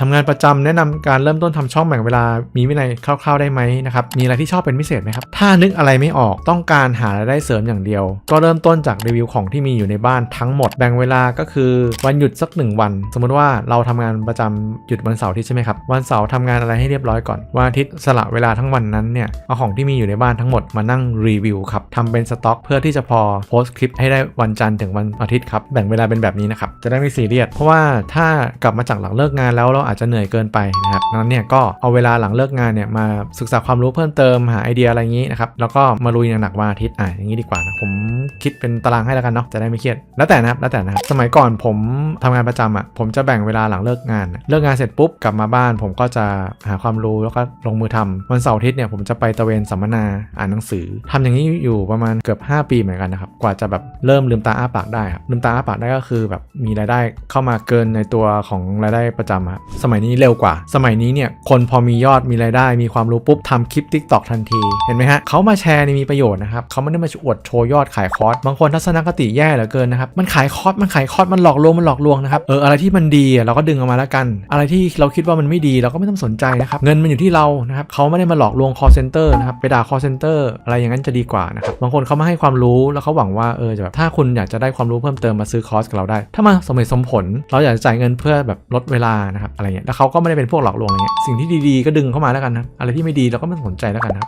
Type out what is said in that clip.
ทำงานประจำแนะนำการเริ่มต้นทำช่องแบ่งเวลามีวินัยคร่าวๆได้ไหมนะครับ มีอะไรที่ชอบเป็นพิเศษไหมครับ ถ้านึกอะไรไม่ออกต้องการหารายได้เสริมอย่างเดียว ก็เริ่มต้นจากรีวิวของที่มีอยู่ในบ้านทั้งหมดแบ่งเวลาก็คือวันหยุดสักหนึ่งวัน สมมติว่าเราทำงานประจำหยุดวันเสาร์ที่ใช่ไหมครับวันเสาร์ทำงานอะไรให้เรียบร้อยก่อนวันอาทิตย์สละเวลาทั้งวันนั้นเนี่ยเอาของที่มีอยู่ในบ้านทั้งหมดมานั่งรีวิวครับทำเป็นสต็อกเพื่อที่จะพอโพสต์คลิปให้ได้วันจันทร์ถึงวันอาทิตย์ครับแบ่งเวลาเป็นแบบนี้นะครับจะได้ไม่ซีเรียสเพราะว่าถ้ากลับมาจากหลังเลิกงานแล้วเราอาจจะเหนื่อยเกินไปนะครับดังนั้นเนี่ยก็เอาเวลาหลังเลิกงานเนี่ยมาศึกษาความรู้เพิ่มเติมหาไอเดียอะไรอย่างนี้นะครับแล้วก็มาลุยหนักๆวันอาทิตย์อะอย่างนี้ดีกว่านะผมคิดเป็นตารางให้แล้วกันเนาะจะได้ไม่เครียดแล้วแต่นะครับแล้วแต่นะครับสมัยก่อนผมทำงานประจำอะผมจะแบ่งเวลาหลังเลิกงาน เลิกงานเสร็จปุ๊บกลับมาบ้าน ผมก็จะหาความรู้แล้วก็ลงมือทำวันเสาร์อาทิตย์เนี่ยผมจะไปตะเวนสัมมนาอ่านหนังสือทำอย่างนี้อยู่ประมาณเกือบ 5 ปีเหมือนกันนะครับกว่าจะแบบเริ่มลืมตาอ้าปากได้ครับลืมตาอ้าปากได้ก็คือแบบมีรายได้เข้ามาเกินในตัวของรายได้ประจำครับสมัยนี้เร็วกว่า สมัยนี้เนี่ยคนพอมียอดมีรายได้ มีความรู้ปุ๊บทำคลิป t ิ k t o k ทันที เห็นไหมฮะเขามาแชร์นี่มีประโยชน์นะครับเขาไม่ได้มาอวดโชว์ยอดขายคอร์สบางคนทัศนคติแย่เหลือเกินนะครับมันขายคอร์สมันขายคอร์สมันหลอกลวงมันหลอกลวงนะครับเอออะไรที่มันดีเราก็ดึงออกมาแล้วกัน อะไรที่เราคิดว่ามันไม่ดีเราก็ไม่ต้องสนใจนะครับเงินมันอยู่ที่เรานะครับเขาไม่ได้มาหลอกลวง call center นะครับไปด่า call center อะไรอย่างนั้นจะดีกว่านะครับบางคนเขามาให้ความรู้แล้วเขาหวังว่าเออจะแบบถ้าคุณอยากจะได้ความรู้เพิ่มเติมมาซื้อคอร์สกับเราได้ ถ้ามาสมเหตุสมผล เราอยากจะจ่ายเงินเพื่อแบบลดเวลานะครับอะไรเงี้ยแล้วเขาก็ไม่ได้เป็นพวกหลอกลวงอะไรเงี้ยสิ่งที่ดีๆก็ดึงเข้ามาแล้วกันนะอะไรที่ไม่ดีเราก็ไม่สนใจแล้วกันนะ